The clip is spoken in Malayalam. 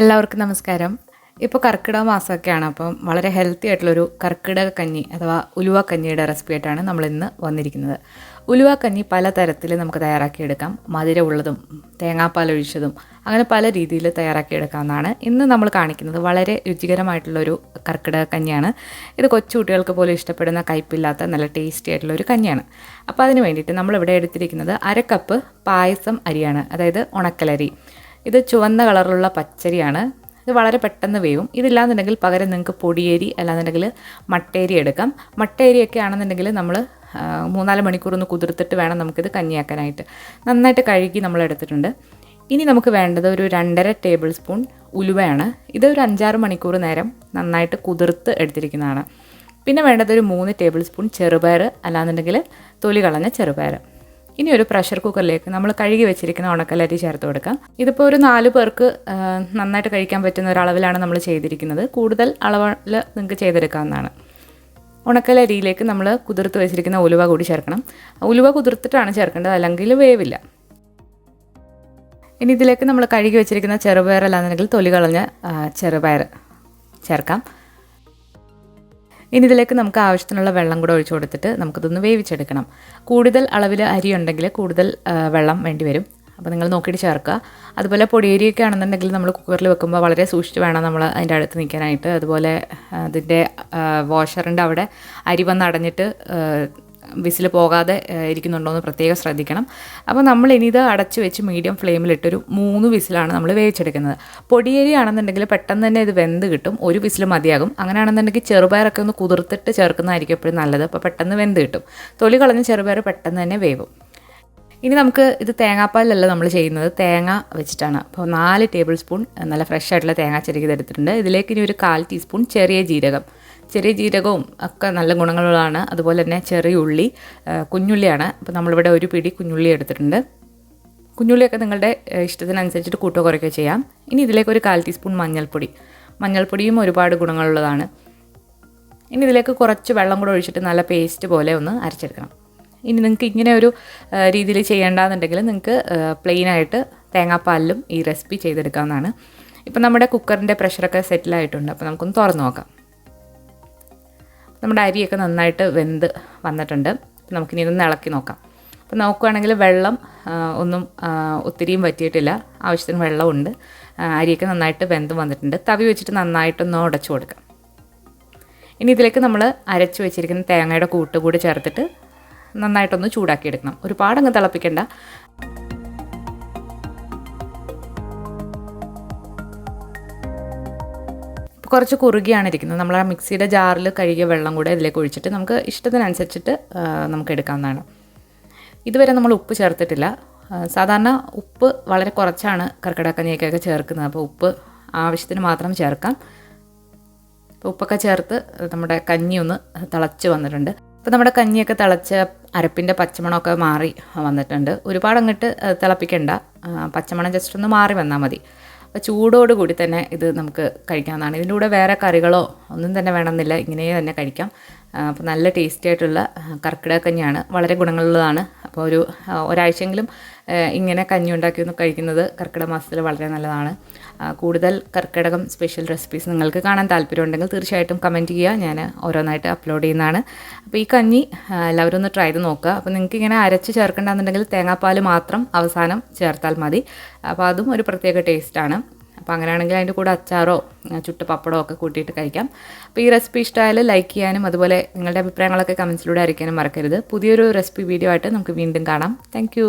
എല്ലാവർക്കും നമസ്കാരം. ഇപ്പോൾ കർക്കിടക മാസമൊക്കെയാണ് അപ്പം വളരെ ഹെൽത്തി ആയിട്ടുള്ളൊരു കർക്കിടക കഞ്ഞി അഥവാ ഉലുവ കഞ്ഞിയുടെ റെസിപ്പി ആയിട്ടാണ് നമ്മൾ ഇന്ന് വന്നിരിക്കുന്നത്. ഉലുവ കഞ്ഞി പല തരത്തിൽ നമുക്ക് തയ്യാറാക്കിയെടുക്കാം. മധുരമുള്ളതും തേങ്ങാപ്പാൽ ഒഴിച്ചതും അങ്ങനെ പല രീതിയിൽ തയ്യാറാക്കിയെടുക്കാവുന്നതാണ്. ഇന്ന് നമ്മൾ കാണിക്കുന്നത് വളരെ രുചികരമായിട്ടുള്ളൊരു കർക്കിടക കഞ്ഞിയാണ്. ഇത് കൊച്ചുകുട്ടികൾക്ക് പോലും ഇഷ്ടപ്പെടുന്ന കയ്പില്ലാത്ത നല്ല ടേസ്റ്റി ആയിട്ടുള്ള ഒരു കഞ്ഞിയാണ്. അപ്പോൾ അതിന് വേണ്ടിയിട്ട് നമ്മളിവിടെ എടുത്തിരിക്കുന്നത് അര കപ്പ് പായസം അരിയാണ് അതായത് ഉണക്കലരി. ഇത് ചുവന്ന കളറിലുള്ള പച്ചരിയാണ്. ഇത് വളരെ പെട്ടെന്ന് വേവും. ഇതില്ലാന്നുണ്ടെങ്കിൽ പകരം നിങ്ങൾക്ക് പൊടിയേരി അല്ലാന്നുണ്ടെങ്കിൽ മട്ടേരി എടുക്കാം. മട്ടേരിയൊക്കെ ആണെന്നുണ്ടെങ്കിൽ നമ്മൾ മൂന്നാൽ മണിക്കൂർ ഒന്ന് കുതിർത്തിട്ട് വേണം നമുക്കിത് കഞ്ഞിയാക്കാനായിട്ട്. നന്നായിട്ട് കഴുകി നമ്മൾ എടുത്തിട്ടുണ്ട്. ഇനി നമുക്ക് വേണ്ടത് ഒരു രണ്ടര ടേബിൾ സ്പൂൺ ഉലുവയാണ്. ഇത് ഒരു അഞ്ചാറ് മണിക്കൂർ നേരം നന്നായിട്ട് കുതിർത്ത് എടുത്തിരിക്കുന്നതാണ്. പിന്നെ വേണ്ടത് ഒരു മൂന്ന് ടേബിൾ സ്പൂൺ ചെറുപയർ അല്ലാന്നുണ്ടെങ്കിൽ തൊലി കളഞ്ഞ ചെറുപയർ ഇനി ഒരു പ്രഷർ കുക്കറിലേക്ക് നമ്മൾ കഴുകി വെച്ചിരിക്കുന്ന ഉണക്കലരി ചേർത്ത് കൊടുക്കാം. ഇതിപ്പോൾ ഒരു നാല് പേർക്ക് നന്നായിട്ട് കഴിക്കാൻ പറ്റുന്ന ഒരളവിലാണ് നമ്മൾ ചെയ്തിരിക്കുന്നത്. കൂടുതൽ അളവിൽ നിങ്ങൾക്ക് ചെയ്തെടുക്കാവുന്നതാണ്. ഉണക്കലരിയിലേക്ക് നമ്മൾ കുതിർത്ത് വെച്ചിരിക്കുന്ന ഉലുവ കൂടി ചേർക്കണം. ഉലുവ കുതിർത്തിട്ടാണ് ചേർക്കേണ്ടത് അല്ലെങ്കിൽ വേവില്ല. ഇനി ഇതിലേക്ക് നമ്മൾ കഴുകി വെച്ചിരിക്കുന്ന ചെറുപയർ അല്ലാന്നുണ്ടെങ്കിൽ തൊലി കളഞ്ഞ ചെറുപയർ ചേർക്കാം. ഇനി ഇതിലേക്ക് നമുക്ക് ആവശ്യത്തിനുള്ള വെള്ളം കൂടെ ഒഴിച്ചു കൊടുത്തിട്ട് നമുക്കിതൊന്ന് വേവിച്ചെടുക്കണം. കൂടുതൽ അളവിൽ അരി ഉണ്ടെങ്കിൽ കൂടുതൽ വെള്ളം വേണ്ടി വരും. അപ്പോൾ നിങ്ങൾ നോക്കിയിട്ട് ചേർക്കുക. അതുപോലെ പൊടിയേരിയൊക്കെ ആണെന്നുണ്ടെങ്കിൽ നമ്മൾ കുക്കറിൽ വെക്കുമ്പോൾ വളരെ സൂക്ഷിച്ച് വേണം നമ്മൾ അതിന്റെ അടുത്ത് നിൽക്കാനായിട്ട്. അതുപോലെ അതിന്റെ വാഷറിന്റെ അവിടെ അരി വന്ന് അടഞ്ഞിട്ട് വിസിൽ പോകാതെ ഇരിക്കുന്നുണ്ടോ എന്ന് പ്രത്യേകം ശ്രദ്ധിക്കണം. അപ്പോൾ നമ്മൾ ഇനി ഇത് അടച്ചു വെച്ച് മീഡിയം ഫ്ലെയിമിലിട്ടൊരു മൂന്ന് വിസിലാണ് നമ്മൾ വേവിച്ചെടുക്കുന്നത്. പൊടിയേരി ആണെന്നുണ്ടെങ്കിൽ പെട്ടെന്ന് തന്നെ ഇത് വെന്ത് കിട്ടും. ഒരു വിസിൽ മതിയാകും. അങ്ങനെയാണെന്നുണ്ടെങ്കിൽ ചെറുപയറൊക്കെ ഒന്ന് കുതിർത്തിട്ട് ചേർക്കുന്നതായിരിക്കും എപ്പോഴും നല്ലത്. അപ്പോൾ പെട്ടെന്ന് വെന്ത് കിട്ടും. തൊലി കളഞ്ഞ ചെറുപയർ പെട്ടെന്ന് തന്നെ വേവും. ഇനി നമുക്ക് ഇത് തേങ്ങാപ്പാലല്ല നമ്മൾ ചെയ്യുന്നത്. തേങ്ങ വെച്ചിട്ടാണ്. അപ്പോൾ നാല് ടേബിൾ സ്പൂൺ നല്ല ഫ്രഷ് ആയിട്ടുള്ള തേങ്ങ ചെറുകിതെടുത്തിട്ടുണ്ട് ഇതിലേക്ക് ഇനി ഒരു കാൽ ടീസ്പൂൺ ചെറിയ ജീരകം. ചെറിയ ജീരകവും ഒക്കെ നല്ല ഗുണങ്ങളുള്ളതാണ്. അതുപോലെ തന്നെ ചെറിയ ഉള്ളി കുഞ്ഞുള്ളിയാണ്. അപ്പോൾ നമ്മളിവിടെ ഒരു പിടി കുഞ്ഞുള്ളി എടുത്തിട്ടുണ്ട്. കുഞ്ഞുള്ളിയൊക്കെ നിങ്ങളുടെ ഇഷ്ടത്തിനനുസരിച്ചിട്ട് കൂട്ടോ കുറയ്ക്കുകയോ ചെയ്യാം. ഇനി ഇതിലേക്ക് ഒരു കാൽ ടീസ്പൂൺ മഞ്ഞൾപ്പൊടി. മഞ്ഞൾപ്പൊടിയും ഒരുപാട് ഗുണങ്ങളുള്ളതാണ്. ഇനി ഇതിലേക്ക് കുറച്ച് വെള്ളം കൂടെ ഒഴിച്ചിട്ട് നല്ല പേസ്റ്റ് പോലെ ഒന്ന് അരച്ചെടുക്കണം. ഇനി നിങ്ങൾക്ക് ഇങ്ങനെ ഒരു രീതിയിൽ ചെയ്യേണ്ടതെന്നുണ്ടെങ്കിൽ നിങ്ങൾക്ക് പ്ലെയിനായിട്ട് തേങ്ങാപ്പാലിലും ഈ റെസിപ്പി ചെയ്തെടുക്കാവുന്നതാണ്. ഇപ്പം നമ്മുടെ കുക്കറിന്റെ പ്രഷറൊക്കെ സെറ്റിലായിട്ടുണ്ട് അപ്പോൾ നമുക്കൊന്ന് തുറന്ന് നോക്കാം. നമ്മുടെ അരിയൊക്കെ നന്നായിട്ട് വെന്ത് വന്നിട്ടുണ്ട്. നമുക്കിനി ഇതൊന്ന് ഇളക്കി നോക്കാം. അപ്പോൾ നോക്കുകയാണെങ്കിൽ വെള്ളം ഒന്നും ഒത്തിരിയും പറ്റിയിട്ടില്ല ആവശ്യത്തിന് വെള്ളമുണ്ട്. അരിയൊക്കെ നന്നായിട്ട് വെന്ത് വന്നിട്ടുണ്ട്. തവി വെച്ചിട്ട് നന്നായിട്ടൊന്ന് ഉടച്ചു കൊടുക്കാം. ഇനി ഇതിലേക്ക് നമ്മൾ അരച്ച് വെച്ചിരിക്കുന്ന തേങ്ങയുടെ കൂട്ട് കൂടി ചേർത്തിട്ട് നന്നായിട്ടൊന്ന് ചൂടാക്കിയെടുക്കണം. ഒരുപാടങ്ങ് തിളപ്പിക്കേണ്ട. കുറച്ച് കുറുകിയാണ് ഇരിക്കുന്നത്. നമ്മൾ ആ മിക്സിയുടെ ജാറിൽ കഴുകിയ വെള്ളം കൂടെ ഇതിലേക്ക് ഒഴിച്ചിട്ട് നമുക്ക് ഇഷ്ടത്തിനനുസരിച്ചിട്ട് നമുക്ക് എടുക്കാവുന്നതാണ്. ഇതുവരെ നമ്മൾ ഉപ്പ് ചേർത്തിട്ടില്ല. സാധാരണ ഉപ്പ് വളരെ കുറച്ചാണ് കർക്കിടക്കഞ്ഞിയൊക്കെ ചേർക്കുന്നത്. അപ്പോൾ ഉപ്പ് ആവശ്യത്തിന് മാത്രം ചേർക്കാം. ഉപ്പൊക്കെ ചേർത്ത് നമ്മുടെ കഞ്ഞി ഒന്ന് തിളച്ച് വന്നിട്ടുണ്ട്. അപ്പോൾ നമ്മുടെ കഞ്ഞിയൊക്കെ തിളച്ച് അരപ്പിന്റെ പച്ചമണമൊക്കെ മാറി വന്നിട്ടുണ്ട്. ഒരുപാട് അങ്ങോട്ട് തിളപ്പിക്കണ്ട പച്ചമണം ജസ്റ്റ് ഒന്ന് മാറി വന്നാൽ മതി. അപ്പോൾ ചൂടോടുകൂടി തന്നെ ഇത് നമുക്ക് കഴിക്കാവുന്നതാണ്. ഇതിന്റെ കൂടെ വേറെ കറികളോ ഒന്നും തന്നെ വേണമെന്നില്ല. ഇങ്ങനെ തന്നെ കഴിക്കാം. അപ്പോൾ നല്ല ടേസ്റ്റി ആയിട്ടുള്ള കർക്കിടക കഞ്ഞിയാണ്. വളരെ ഗുണങ്ങളുള്ളതാണ്. അപ്പോൾ ഒരു ഒരാഴ്ചയെങ്കിലും ഇങ്ങനെ കഞ്ഞി ഉണ്ടാക്കി കഴിക്കുന്നത് കർക്കിടക മാസത്തിൽ വളരെ നല്ലതാണ്. കൂടുതൽ കർക്കിടകം സ്പെഷ്യൽ റെസിപ്പീസ് നിങ്ങൾക്ക് കാണാൻ താല്പര്യമുണ്ടെങ്കിൽ തീർച്ചയായിട്ടും കമന്റ് ചെയ്യുക. ഞാൻ ഓരോന്നായിട്ട് അപ്ലോഡ് ചെയ്യുന്നതാണ്. അപ്പോൾ ഈ കഞ്ഞി എല്ലാവരും ഒന്ന് ട്രൈ ചെയ്ത് നോക്കുക. അപ്പോൾ നിങ്ങൾക്ക് ഇങ്ങനെ അരച്ച് ചേർക്കേണ്ടതെന്നുണ്ടെങ്കിൽ തേങ്ങാപ്പാൽ മാത്രം അവസാനം ചേർത്താൽ മതി. അപ്പോൾ അതും ഒരു പ്രത്യേക ടേസ്റ്റാണ് അപ്പോൾ അങ്ങനെയാണെങ്കിൽ അതിന്റെ കൂടെ അച്ചാറോ ചുട്ട പപ്പടമോ ഒക്കെ കൂട്ടിയിട്ട് കഴിക്കാം. അപ്പോൾ ഈ റെസിപ്പി ഇഷ്ടമായാലും ലൈക്ക് ചെയ്യാനും അതുപോലെ നിങ്ങളുടെ അഭിപ്രായങ്ങളൊക്കെ കമൻസിലൂടെ അറിയിക്കാനും മറക്കരുത്. പുതിയൊരു റെസിപ്പി വീഡിയോ ആയിട്ട് നമുക്ക് വീണ്ടും കാണാം. താങ്ക്